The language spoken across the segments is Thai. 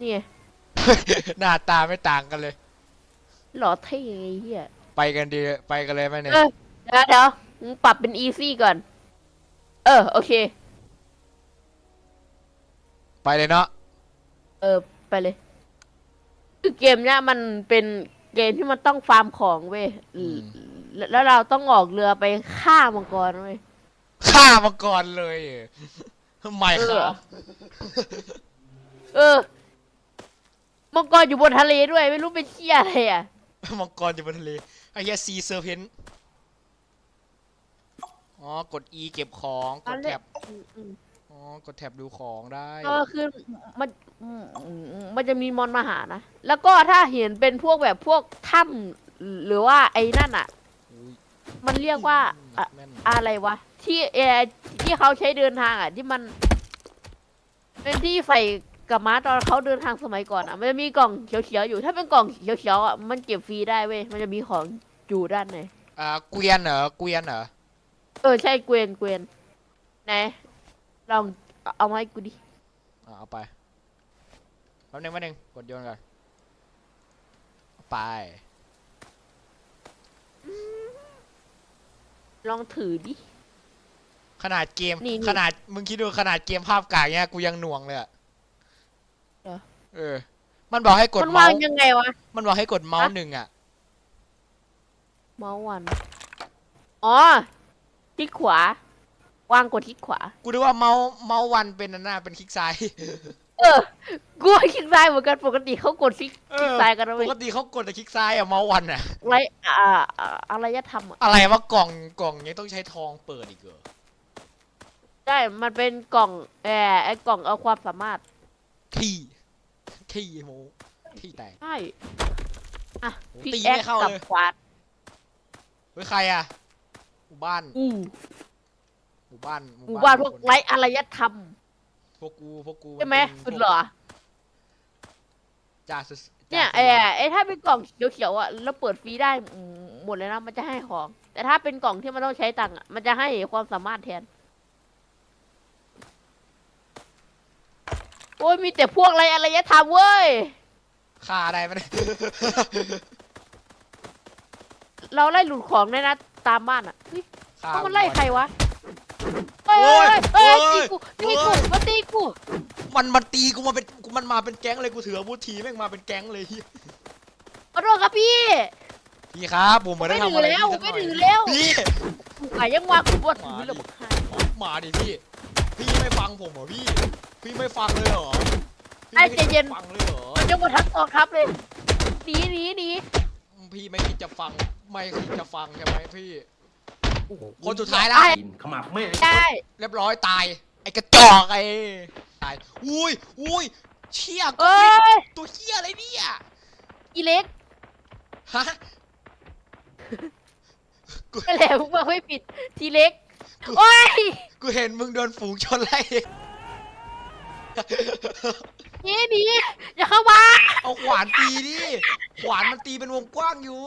นี่ไงหน้าตาไม่ต่างกันเลย หล่อเท่ไงเฮียไปกันดีไปกันเลยไหมเนี่ยเออเดี๋ยวเดี๋ยวมึงปรับเป็นอีซี่ก่อน เออ โอเค ไปเลยเนาะเออ ไปเลย คือเกมเนี้ยมันเป็นเกมที่มันต้องฟาร์มของเว้ยแล้วแล้วเราต้องออกเรือไปฆ่ามังกรเว้ย ฆ่ามาก่อนเลยไม่ครับ เออ มังกรอยู่บนทะเลด้วย ไม่รู้เป็นเชี่ยอะไรอะมังกรอยู่บนทะเลไอ้เหี้ยซีเซอร์เพนอ๋อกด E เก็บของกดแท็บอ๋อกดแท็บดูของได้ก็คือมันอืมอืมมันจะมีมอนมาหานะ แล้วก็ถ้าเห็นเป็นพวกแบบพวกถ้ำหรือว่าไอ้นั่นอะอุ๊ยมันเรียกว่าอะแม่นอะไรวะ ที่เออที่เขาใช้เดินทางอะ ที่มัน เป็นที่ใส่ กับม้าตอนเขาเดินทางสมัยก่อนอะ มันจะมีกล่องเขียวๆอยู่ ถ้าเป็นกล่องเขียวๆอะ มันเก็บฟรีได้เว้ย มันจะมีของอยู่ด้านใน อ่าเกวียนเหรอเกวียนเหรอเออใช่เกวียนเกวียนไหนลองเอามาให้กูดิ อ่าเอาไปแป๊บนึงแป๊บนึงกดโยนก่อนเอาไป ลองถือดิ ขนาดเกมนี่นี่ ขนาดมึงคิดดูขนาดเกมภาพกากเนี้ยกูยังหน่วงเลยอะ เหรอเออ มันบอกให้กดมันวาเมางส์ยังไงวะ มันบอกให้กดเมาส์ฮะหนึ่งอะ เมาส์วัน อ๋อคลิกขวา วางกดคลิกขวา กูนึกว่าเมาส์เมาส์วันเป็นอันหน้าเป็นคลิกซ้าย เออ กูว่าคลิกซ้ายเหมือนกันปกติเขากดคลิกเอคลิกอ ซ้ายกันนะปเว้ยกติเขากดแต่คลิกซ้ายอะเมาส์วันอะไรอ่าอ่าอะไรจะทำอะอะไรวะกล่องกล่องยังต้องใช้ทองเปิดอีกเหรอใช่มันเป็นกล่องแอร์ไอ้กล่องเอาความสามารถขี้ ขี้โมขี้แตก ใช่อะโหพิกตีแอไม่คเข้ากับเลยขวานเฮ้ยใครอะหมู่บ้านอู้หมู่บ้านหมู่บ้านพวกคไรอารยธรรม พวกกูพวกกูใช่ไหมนสุป็นดเหรอ จ่าสุดเนี่ยจ่าไอ้สุดหล่อไอ้ถ้าเป็นกล่องเขียวๆอะแล้วเปิดฟรีได้อืมหมดเลยนะมันจะให้ของ แต่ถ้าเป็นกล่องที่มันต้องใช้ตังค์อะมันจะให้ความสามารถแทน โอ้ยมีแต่พวกไรอารยธรรมเว้ย ฆ่าได้ไหมเนี่ยเราไล่หลุดของได้นะตามบ้านอะเฮ้ยฆ่าเขามันไล่หดใครวะเฮ้ยโอ้เฮ้ยยเฮ้ยโอ้ตียกูตีกูโอ้ย มาตีกูมันมันตีกูมาเป็นกูมันมาเป็นแก๊งเลยกูถืออาวุธทีแม่งมาเป็นแก๊งเลยเหี้ยขอโทษครับพี่ พี่ครับผมไม่ได้ไม่ทำอะไรถือแล้วพี่สักหน่อยไม่ถือแล้ว พี่ไอ้ยังวางกูบนถือเลยบอกให้มาดิพี่พี่ไม่ฟังผมเหรอพี่ พี่ไม่ฟังเลยเหรอพี่ไอ้ไม่ใจเย็น ฟังเลยเหรอ มันจะมาทั้งกองทัพเลยหนีหนีหนีพี่ไม่คิดจะฟัง ไม่คิดจะฟังใช่ไหมพี่ โอ้โหคนสุดท้ายแล้วขมับแม่งได้ เรียบร้อยตาย ไอ้กระจอกไอ้ตาย อุ้ยอุ้ยเชี่ยกูเอ้ย ตัวเชี่ยอะไรเนี่ย อีเล็กฮะกูนั่นแหละมึงมาไม่ปิดทีเล็กโอ้ย กูเห็นมึงโดนฝูงชนไล่ หนีหนีอย่าเข้ามาเอาขวานตีดิ ขวานมันตีเป็นวงกว้างอยู่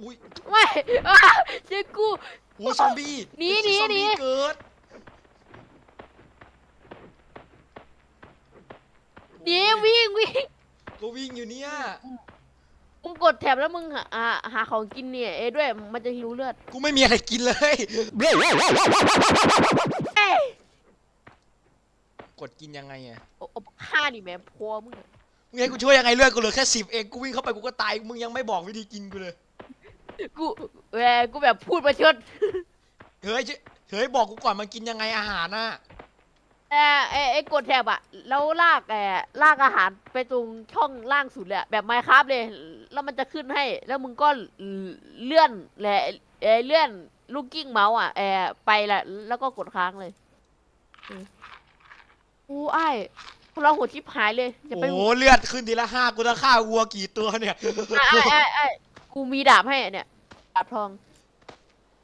อุ้ยไม่อะเจ้ากูโอ้ยซอมบี้หนีไอ้หนีซอมบี้หนี เกิดหนีวิ่งวิ่งก็วิ่งอยู่เนี่ย มึงกดแถบแล้วมึงหาหาหาของกินเนี่ยเอ้ด้วยมันจะหิวเลือด กูไม่มีอะไรกินเลยเอ้ยก ดกินยังไงอะโอ้โอ้ฆ่านี่แม่พอมึงอะมึงให้กูช่วยยังไงเลือดกูเหลือแค่สิบเองกูวิ่งเข้าไปกูก็ตายมึงยังไม่บอกวิธีกินกูเลยกูแหวกูแบบพูดประชดเฮ้ยเจ้เฮ้ยบอกกูก่อนมันกินยังไงอาหารน่ะเออไอ้ไอ้กดแถบอะแล้วลากแอลากอาหารไปตรงช่องล่างสุดเลยอะแบบไมครับเลย แล้วมันจะขึ้นให้ แล้วมึงก็เลื่อนแหละเออเลื่อนลูกกิ้งเมาส์อะแอไปละแล้วก็กดค้างเลย อืมอู้ไอ้ายพวกเราโหดชิบหายเลยจะไปโอ้โหเลือดขึ้นทีละห้ากูจะฆ่าวัวกี่ตัวเนี่ยไอ้ไอ้ไอ้กูมีดาบให้เนี่ย ดาบทอง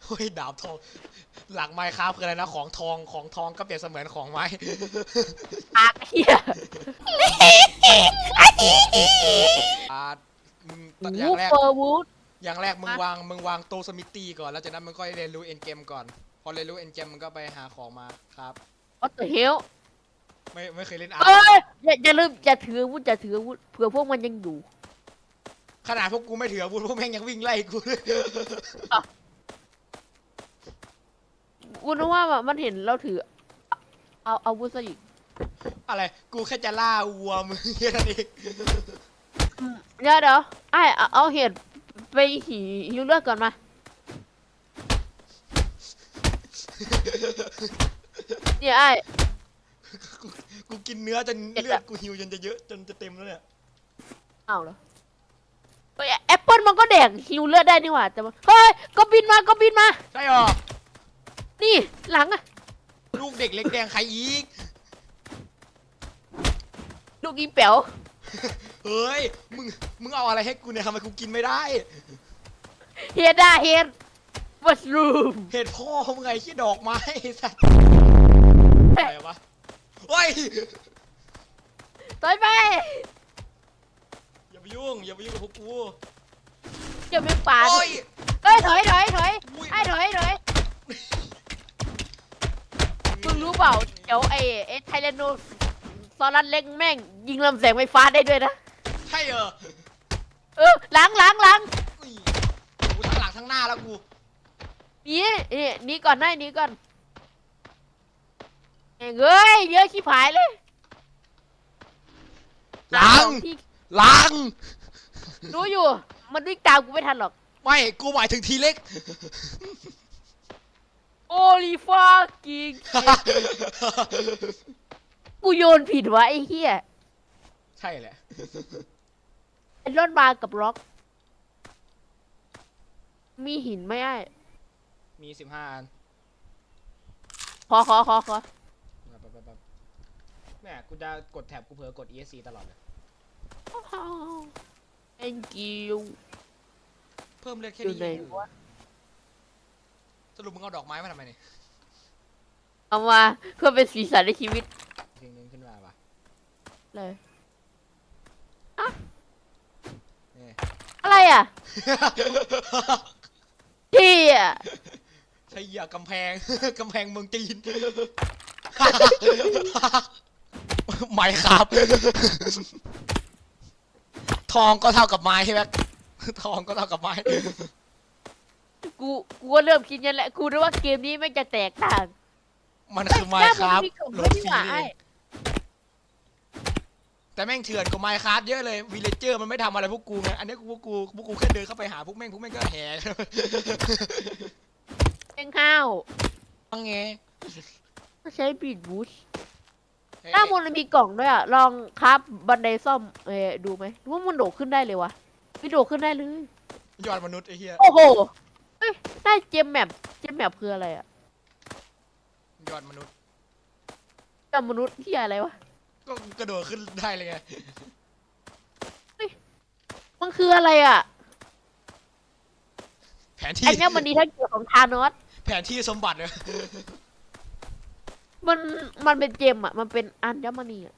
เฮ้ยดาบทอง หลังไม้ครับคืออะไรนะของทองของทองก็เปรียบเสมือนของไม้อากเฮียอ่ามึงวูอย่างแรก เฟอร์วูด อย่างแรกมึงฮะวางมึงวางโตสมิตตี้ก่อนแล้วจากนั้นมึงก็เรียนรู้เอ็นเกมก่อน พอเรียนรู้เอ็นเกมมึงก็ไปหาของมาครับ what the hell ไม่ไม่เคยเล่นอาเอ้ยอย่าอย่าลืมอย่าถืออาวุธอย่าถืออาวุธเผื่อพวกมันยังอยู่ ขนาดพวกกูไม่ถืออาวุธพวกแม่งยังวิ่งไล่กูเลยกูนึกว่ามันเห็นเราถือเอาอาวุธซะอีกอะไร กูแค่จะล่าวัวมึงแค่นั้นเองเดี๋ยวเดี๋ยวไอ้เอาเอาเห็ดไปหีหิวเลือดก่อนมาเนี่ยไอ้กู กูกินเนื้อจนเจ็ดอะเลือดกูหิวจนจะเยอะจนจะเต็มแล้วเนี่ยเอาเหรอเฮ้ยแอปเปิลมันก็แดกหิวเลือดได้นี่หว่าแต่ว่าเฮ้ยก็บินมาก็บินมา ใช่หรอนี่หลังอะลูกเด็กเล็กแดงใครอีก ลูกอีแป๋วเฮ้ยมึงมึงเอาอะไรให้กูเนี่ยทำไมกูกินไม่ได้ เฮดได้เฮดมัสรูมเหตุพ่อมึงไงที่ดอกไม้ไอ้สัสอะไรวะ เฮ้ยต่อยไปอย่าไปยุ่งอย่าไปยุ่งกับพวกกูเดี๋ยวไม่ป่าดโอ้ยเอ้ยถอยถอยถอยอุ้ยไอ้ถอยถอยมึงรู้เปล่าเดี๋ยวไอ้ไอ้ไทเลโนซอรัสเล็กแม่ง ยิงลำแสงไฟฟ้าได้ด้วยนะใช่เหรอเออหลังหลังหลังอุ้ยกูทั้งหลังทั้งหน้าแล้วกูหนีนี่หนีก่อนได้หนีก่อน เอ้ยเอ้ยเยอะชิบหายเลยหลัง ที่หลัง รู้อยู่ มันวิ่งตามกูไม่ทันหรอก ไม่ กูหมายถึงทีเล็ก โอลิฟากิงกูโยนผิดวะไอ้เหี้ยใช่แหละ ไอ้รถมากับล็อก มีหินไหมไอ้มีสิบห้าอัน ขอขอขอขอ แป๊บแป๊บแป๊บ แม่กูจะกดแท็บกูเผลอกด ESC ตลอดเลย thank you เพิ่มเลือดแค่อยู่นี้ไหนเองวะ สรุปมึงเอาดอกไม้มาทำไมเนี่ยเอามาเพื่อเป็นสีสันในชีวิตเพลงนึงขึ้นมาปะเลยนี่อะไรอะที่อะใช่ยากำแพง กำแพงเมืองจีน ไม่ครับ ทองก็เท่ากับไม้ใช่ไหมทองก็เท่ากับไม้ กูกูก็เริ่มคิดงั้นแหละกูรู้ว่าเกมนี้ไม่งจะแตกต่างมันคือไม้เอ้ยครับหน้ามันมีของโหลไม่ดดีฟรีกว่านี่ไอ้เองแต่แม่งเถื่อนกว่าไม้ครับเยอะเลยวิลเลเจอร์มันไม่ทำอะไรพวกกูไงอันนี้พวกกูพวกกูแค่เดินเข้าไปหาพวกแม่งพวกแม่งก็แห่เอ็งห้าวฟังไงใช้บีดบูชเอ้ย หน้ามนต์มันมีกล่องด้วยอะ ลองครับบันไดซ่อมเออดูไหมว่ามันโดดขึ้นได้เลยวะไม่โดดขึ้นได้เลย ยอดมนุษย์ไอ้เหี้ยโอ้โหเอ้ยได้เจมแมปเจมแมปคืออะไรอะยอดมนุษย์จำมนุษย์ที่อะไรวะก็กระโดดขึ้นได้เลยไงมันคืออะไรอะแผนที่ไอเนี้ยมันดีทั้งเกี่ยวของทานอสแผนที่สมบัติเลย มันมันเป็นเจมอะ มันเป็นอัญมณีอะ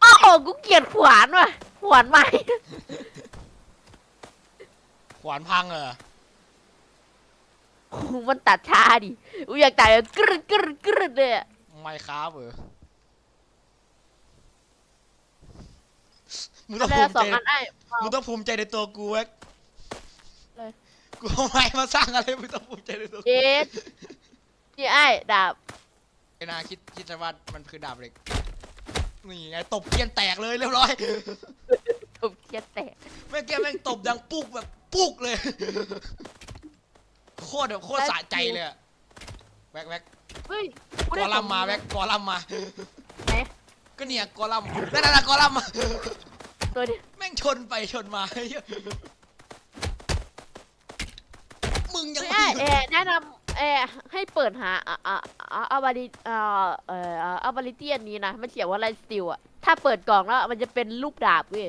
โอ้โหกูเกลียดขวานว่ะขวานไม้ขวานพังเหรอมันตัดช้าดิกูอยากตายแบบกรึดกรึดกรึดเลยอะไม่ครับเหรอมึงต้องได้ภูละมิสอใจงอันไอ้มึงต้องภูมิใจในตัวกูเว้ยเลย กูเอาไม้มาสร้างอะไรมึงต้องภูมิใจในตัวกูเจสนี่ไอ้ดาบไอ้ นาคิดคิดซะว่ามันคือดาบเหล็ก นี่ไงตบเกรียนแตกเลยเรียบร้อยผมเครียดแตกแม่งแกแม่งตบดังปุ๊กแบบปุ๊กเลย โคตรแบบโคตรสะใจเลยอะแว็กแว็กเฮ้ยกอลัมมาแว็กกอลัมมา ไหนก็เนี่ยกอลัมนั่นน่ะกอลัมมาตัวนี้แม่งชนไปชนมาเฮ้ยมึงยังไม่ไม่ไอ้เออแนะนำ เออให้เปิดหาอ่าอ่าอ่าอบาริอ่าเอ่ออบาริเตียนนี้นะมันเขียนว่าไลสติลอะถ้าเปิดกล่องแล้วมันจะเป็นรูปดาบเว้ย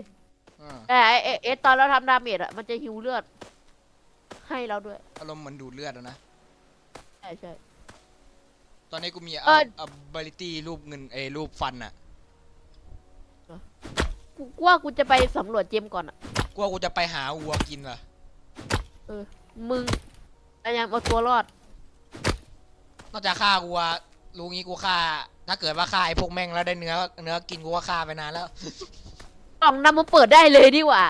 อ่าแต่ไอ้เอเอสตอนเราทำดาเมจอะมันจะฮิวเลือด ให้เราด้วย อารมณ์เหมือนดูดเลือดอะนะ ใช่ใช่ ตอนนี้กูมีเออ ability รูปเงินเอยรูปฟันอะกูกูว่ากูจะไปสำรวจเจมก่อนอะกูว่ากูจะไปหาวัวกินว่ะ มึงพยายามเอาตัวรอด นอกจากฆ่าวัวรู้งี้กูฆ่า ถ้าเกิดว่าฆ่าไอ้พวกแม่งแล้วได้เนื้อ เนื้อกินกูว่าฆ่าไปนานแล้ว กล่องนำมาเปิดได้เลยดีกว่า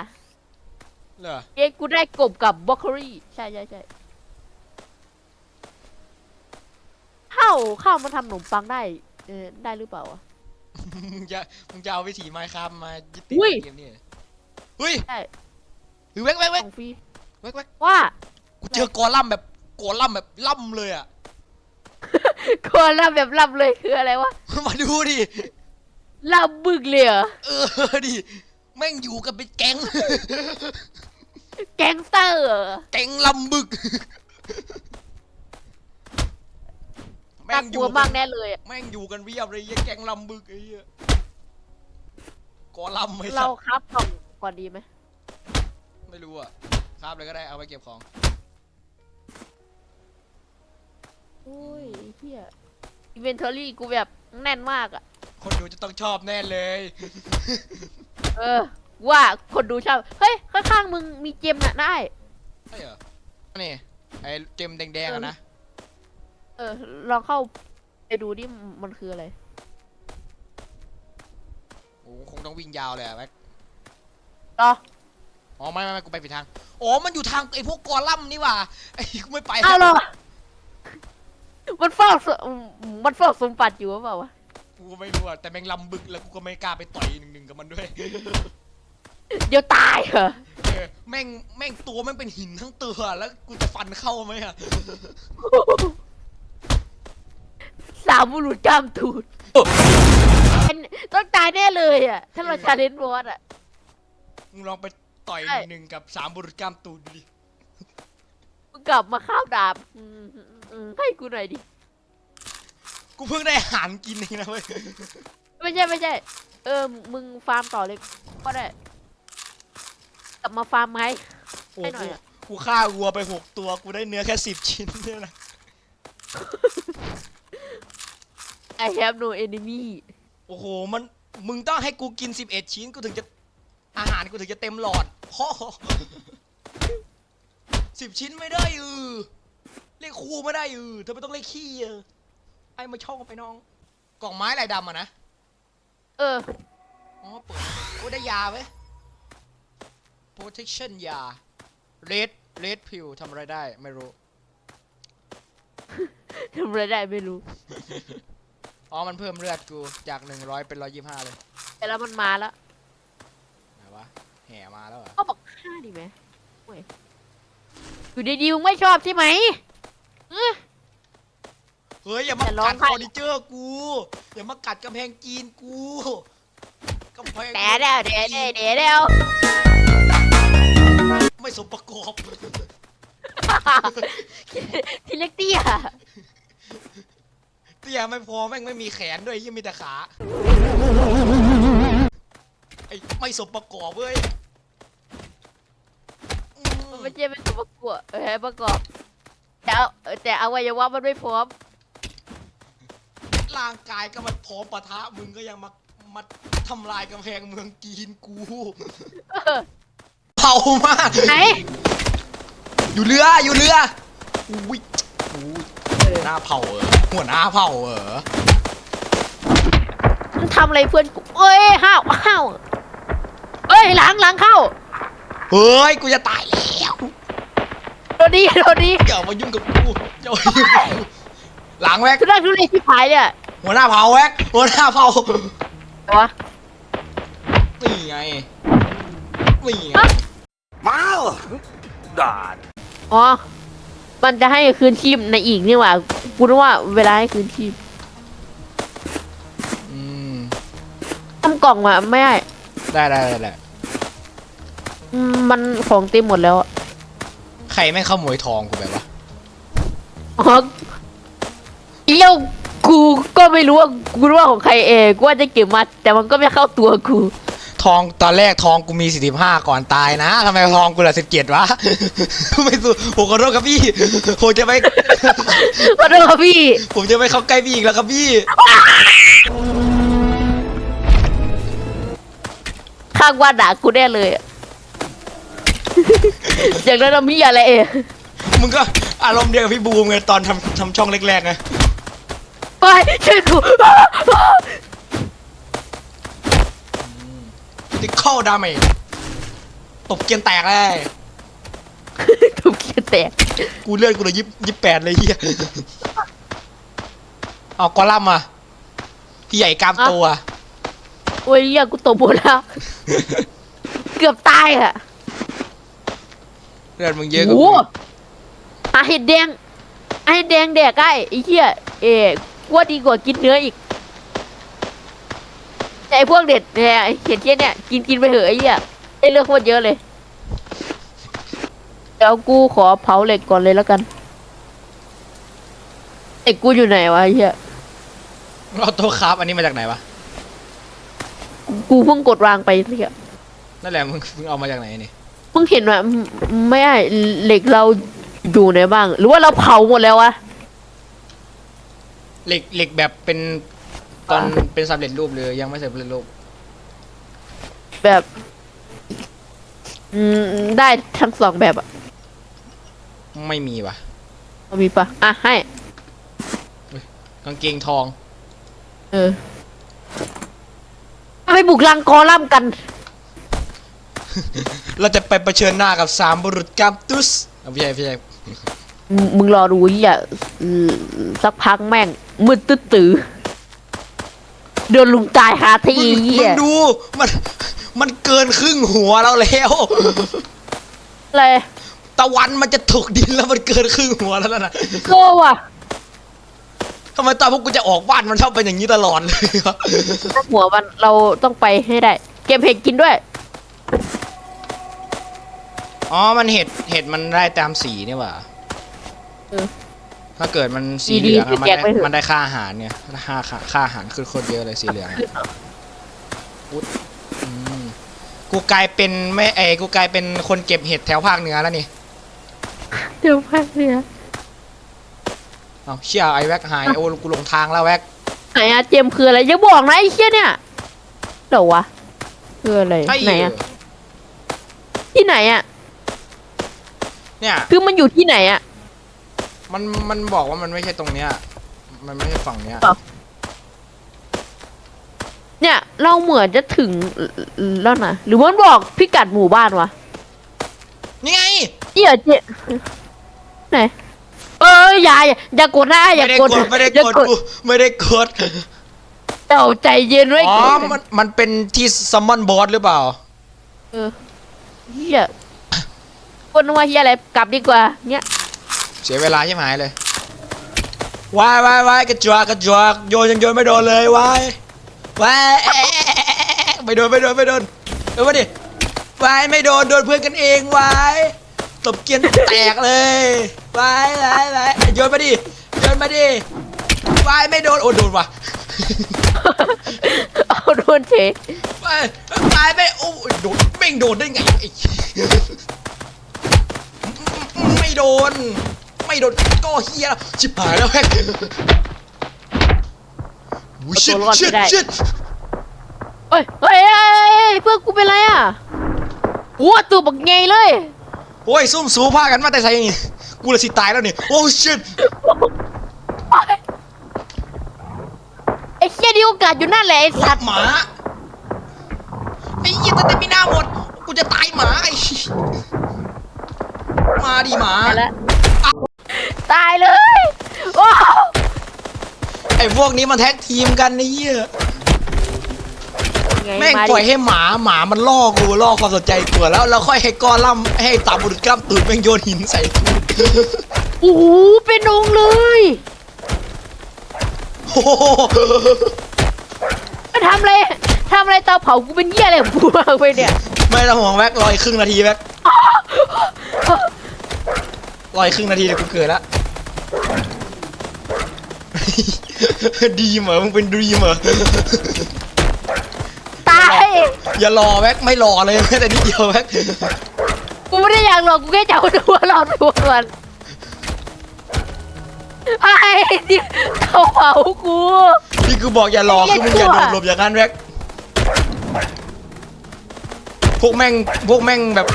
เหรอเอ้กูได้กบกับบล็อกโคลี่ใช่ใช่ใช่ข้าวข้าวมาทำขนมปังได้เออได้หรือเปล่าวะ มึงจะมึงจะเอาวิถีไม้คามมายึดติดอุ้ย เกมนี้เหรอเฮ้ยใช่หรือแว็กแว็กขแว็กองฟรีแว็กแว็กว่า กูเจอกอลัมน์แบบกอลัมน์แบบล่ำเลยอะ คนละแบบลับเลยคืออะไรวะมาดูดิลับบึกเลยเหรอเออดิ แม่งอยู่กันเป็นแก๊ง แก๊งสเตอร์เหรอ แก๊งลำบึก แม่น่างอกลัยู่วมากแน่เลยอะแม่งอยู่กันเรียบเลยไอ้แก๊งลำบึกไอ้เหี้ยกอลัมน์ไม่เราสับครับกล่องก่อนดีไหมไม่รู้อะครับเลยก็ได้เอาไปเก็บของ โอ้ยเฮียอินเวนทอรี่กูแบบแน่นมากอะคนดูจะต้องชอบแน่เลย เออ ว่าคนดูชอบ เฮ้ย ข้างๆมึงมีเจมน่ะได้ ใช่เหรอนี่ไอ้เจมแดงๆอะนะ เออ ลองเข้าไปดูดิมันคืออะไร โอ้คงต้องวิ่งยาวเลยอะแม็กรอ อ๋อไม่ไม่ไม่กูไปผิดทาง อ๋อ มันอยู่ทางไอ้พวกกอลัมน์นี่หว่าไอ้กูไม่ไปอ้าวเหรอ มันเฝ้าสมันเฝ้าสมบัติอยู่หรือเปล่าวะกูก็ไม่รู้อะแต่แม่งลำบึกแล้วกูก็ไม่กล้าไปต่อยหนึ่งๆกับมันด้วยเดี๋ยวตายเหรอเออแม่งแม่งตัวแม่งเป็นหินทั้งตัวแล้วกูจะฟันเข้าไหมอะสามบุรุษกล้ามตูดเป็นต้องตายแน่เลยอะ ถ้าเราชาเลนจ์บอสอะ มึงลองไปต่อยใช่หนึ่งๆกับสามบุรุษกล้ามตูดดูดิ มึงกลับมาข้าวดาบอืม อืมให้กูหน่อยดิ กูเพิ่งได้อาหารกินเองนะเว้ยไม่ใช่ไม่ใช่ เออ มึงฟาร์มต่อเลยก็ได้ กลับมาฟาร์มไหม โอ้ให้หน่กูอยอะ กูฆ่าวัวไปหกตัว กูได้เนื้อแค่สิบชิ้นเนี่ยนะ I have no enemy โอ้โห มัน มึงต้องให้กูกินสิบเอ็ดชิ้น กูถึงจะ อาหารกูถึงจะเต็มหลอดพ่อสิบชิ้นไม่ได้เออ เรียกครูไม่ได้เออเธอไม่ต้องเรียกขี้เออไอ้มาช่องไปน้อง กล่องไม้ลายดำอะนะ เออ อ๋อเปิดกูได้ยาไว้ย protection ยา red red pill ทำอะไรได้ไม่รู้ ทำอะไรได้ไม่รู้ อ๋อมันเพิ่มเลือดกูจากหนึ่งร้อยเป็นร้อยยี่ห้าเลยแต่แล้วมันมาแล้วไหนวะแห่มาแล้วเหรอก็บอกฆ่าดีไหมโอ้ยอยู่ดีๆมึงไม่ชอบใช่ไหมอื้อ เฮ้ยอย่ามาอย่าร้อกังดไห้เฟอร์นิเจอร์กู อย่ามากัดกำแพงจีนกูกำแพงแต่เดี๋ยวเดี๋ยวเดี๋ยวเดี๋ยวเดี๋ยวไม่สมประกอบทีเล็กเตี้ยเตี้ยไม่พอแม่งไม่มีแขนด้วยยังมีแต่ขาไอ้ไม่สมประกอบเว้ยอืมันมไม่ใช่เป็นตัวประกอบเออประกอบ แต่เอาแต่อวัยวะมันไม่พร้อม ร่างกายก็มันพร้อมปะทะมึงก็ยังมามาทำลายกำแพงเมืองจีนกูเออเผามากไหนอยู่เรืออยู่เรืออุ้ยอุ้ยหัวหน้าเผาเหรอหัวหน้าเผาเหรอมึงทำอะไรเพื่อนกูเอ้ยห้าวห้าวเอ้ยหลังหลังเข้า เฮ้ยกูจะตายแล้วโดนดีโดนดีอย่ามายุ่งกับกูอย่ามายุ่งกับกูหลังแว็กคือนั่งทุเรศที่ผายเนี่ยหัวหน้าเผาแว็กหัวหน้าเผาอะไรวะนี่ไงนี่ไง Mal! God. อ๋อ มันจะให้คืนชีพในอีกนี่หว่ากูนึกว่าเวลาให้คืนชีพอืมทำกล่องมาไม่ได้ได้ได้ได้ได้อืมมันของเต็มหมดแล้วอะ ใครแม่งขโมยทองกูไปวะอ๋อเลี้ยวกูก็ไม่รู้ว่ากูรู้ว่าของใครเองกูว่าจะเก็บมาแต่มันก็ไม่เข้าตัวกูทองตอนแรกทองกูมี45ก่อนตายนะทำไมทองกูเหลือ17วะ ไม่สู้ผมขอโทษครับพี่ผมจะไม่ขอโทษครับพี่ ผมจะไม่เข้าใกล้พี่อีกแล้วครับพี่ข้างว่าด่ากูแน่เลย อะอย่างนั้นเรามีอะไรเองมึงก็อารมณ์เดียวกับพี่บูมไงตอนทำทำช่องแรกๆไงไปช่วยกูติเข้าดาเมจตบเกียนแตกเลยถูกเขียนแตกกูเลื่อนกูเลยยิบยิบแปดเลยเฮียเอากอลัมน์มาพี่ใหญ่กล้ามโตัวโอ้ยเหี้ยกูตบหมดแล้ว เกือบตายอะ เลือดมึงเยอะกว่าโอ้กูโหอาเห็ดแดงอาเห็ดแดงแดกไอ้ไอ้เหี้ยเอ๋กว่าดีกว่ากินเนื้ออีกแต่ไอ้พวกเด็ดเนี่ยไอ้เห็ดเหี้ยเนี่ยกินกินไปเถอะไอ้เหี้ยไอ้เรื่องโคตรเยอะเลยเดี๋ยวกูขอเผาเหล็กก่อนเลยแล้วกันเหล็กกูอยู่ไหนวะไอ้เหี้ยเอาโตัวคราฟอันนี้มาจากไหนวะกูกูเพิ่งกดวางไปเหี้ยนั่นแหละมึงมึงเอามาจากไหนนี่ มึงเห็นว่าไม่ใช่เหล็กเราอยู่ไหนบ้าง หรือว่าเราเผาหมดแล้ววะเหล็กเหล็กแบบเป็นตอนอ่าเป็นสำเร็จรูปเลยยังไม่สำเร็จรูปแบบอืมได้ทั้งสองแบบอะไม่มีว่ะเอามีปะอะให้ กางเกงทอง เออไปบุกลังกอล่ำกัน เราจะไปเผชิญหน้ากับสามบุรุษกัมตุสเอาไม่ใช่ไม่ใช่มึงมึงรอดูเหี้ยอืมสักพักแม่งมืดตื้อตื้อเดินลุงตายหาที่มึงเหี้มึยงดู มัน มันเกินครึ่งหัวเราแล้วอะไรตะวันมันจะถูกดินแล้วมันเกินครึ่งหัวแล้วนะโก้ว่ะทำไมตอนพวกกูจะออกบ้านมันชอบเป็นอย่างนี้ตลอดเลยวะหัวมันเราต้องไปให้ได้ เก็บเห็ดกินด้วย อ๋อ มันเห็ด เห็ดมันได้ตามสีนี่หว่าเออถ้าเกิดมันสีดีเหลืองๆคืออะมันแจกได้ไปเถอะ มันได้ค่าอาหารเนี่ยค่าค่าค่าอาหารขึ้นโคตรเยอะเลยสีเหลืองอะอืมกูกลายเป็นไม่เอยกูกลายเป็นคนเก็บเห็ดแถวภาคเหนือแล้วนี่ เดี๋ยวพักเนี่ยเอาเชี่ยไอ้แว็กหายโอ้กูหลงทางแล้วแว็กไหนอะเจมส์คืออะไรอย่าบอกนะไอ้เชี่ยเนี่ยเดี๋ยววะคืออะไรใช่ไหนอะ ที่ไหนอะเนี่ยคือมันอยู่ที่ไหนอะมันมันบอกว่ามันไม่ใช่ตรงเนี้ย มันไม่ใช่ฝั่งเนี้ยเปล่าเนี่ย เราเหมือนจะถึงแล้วนะหรือว่ามันบอกพิกัดหมู่บ้านวะนี่ไงเหี้ยเจไหนเอออย่าอย่าอย่ากดนะอย่าไม่ได้กกดดไม่ได้อย่ากดกูไม่ได้กดเจ้าใจเย็นไว้อ๋อมันมันเป็นที่ซัมมอนบอสหรือเปล่า เออ เฮียคนว่าเฮียอะไรกลับดีกว่าเนี่ยเสียเวลาใช่ไหมเลยวายวายวายกระจอกกระจอกโยนยังโยนไม่โดนเลยวายวายเอ๊ะไม่โดนไม่โดนไม่โดนเออมาดิวายไม่โดนโดนเพื่อนกันเองวายตบเกียนแตกเลยวายวายวายโยนมาดิโยนมาดิวายไม่โดนโอ้โดนว่ะเอาโดนเฉยวายวายไม่โอ้โดนไม่งโดนได้ไงไอ้ไม่โดน ไม่โดนก็เฮียแล้วชิบหายแล้วแฮกโอ้ยชิดชิดชิดเฮ้ยเฮ้ยเฮ้ยเฮ้ยเพื่อนกูเป็นไรอะโอ้ตัวบักไงเลยโอ้ยซุ่มสูผ้ากันมาแต่ใส่นี่กูเลยสิตายแล้วนี่โอ้ชิดไอ้เชี่ยนี่โอกาสอยู่นั่นแหละไอ้สัตว์หมาไอ้เหี้ยแต่ไม่น่าหมด กูจะตายหมาไอ้มาดิหมาตายแล้วตายเลยโอ้ไอ้พวกนี้มันแท็กทีมกันไอ้เหี้ยไงแม่งาดิปล่อยให้หมาหมามันล่อกูล่อความสนใจกูแล้วแล้วค่อยให้ก้อนล่ำให้ตามบุรุษกล้ามตูดแม่งโยนหินใส่กูโอ้โหเป็นองค์เลยโอ้โหมาทำอะไรทำอะไรเตาเผากูเป็นเหี้ยอะไรของกูมากไปเนี่ย ไม่ต้องห่วงแว็กรออีกครึ่งนาทีแว็กรออีกครึ่งนาทีเดี๋ยวกูเกิดละ ดีเหรอมึงเป็นดีเหรอตาย อย่ารอแว็กไม่รอเลยแม้แต่นิดเดียวแว็กกูไม่ได้อยากหรอกกูแค่จะเอาตัวรอดตัวมันไอ้ที่เขาเผากู ที่กูบอกอย่ารอไอ้คือเหี้มึยงอย่าชั่วโดดหลบอย่างนั้นแว็ก พวกแม่งพวกแม่งแบบ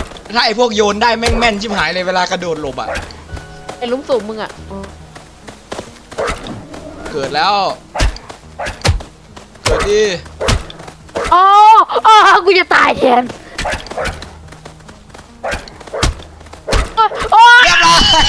ไอ้พวกโยนได้แม่งแม่นชิบหายเลยเวลากระโดดหลบอะ ไอ้ลุมสูบมึงอะเกิดแล้ว เกิดดีอ๋ออ๋อกูจะตายแทนโอ๊ยเรียบร้อย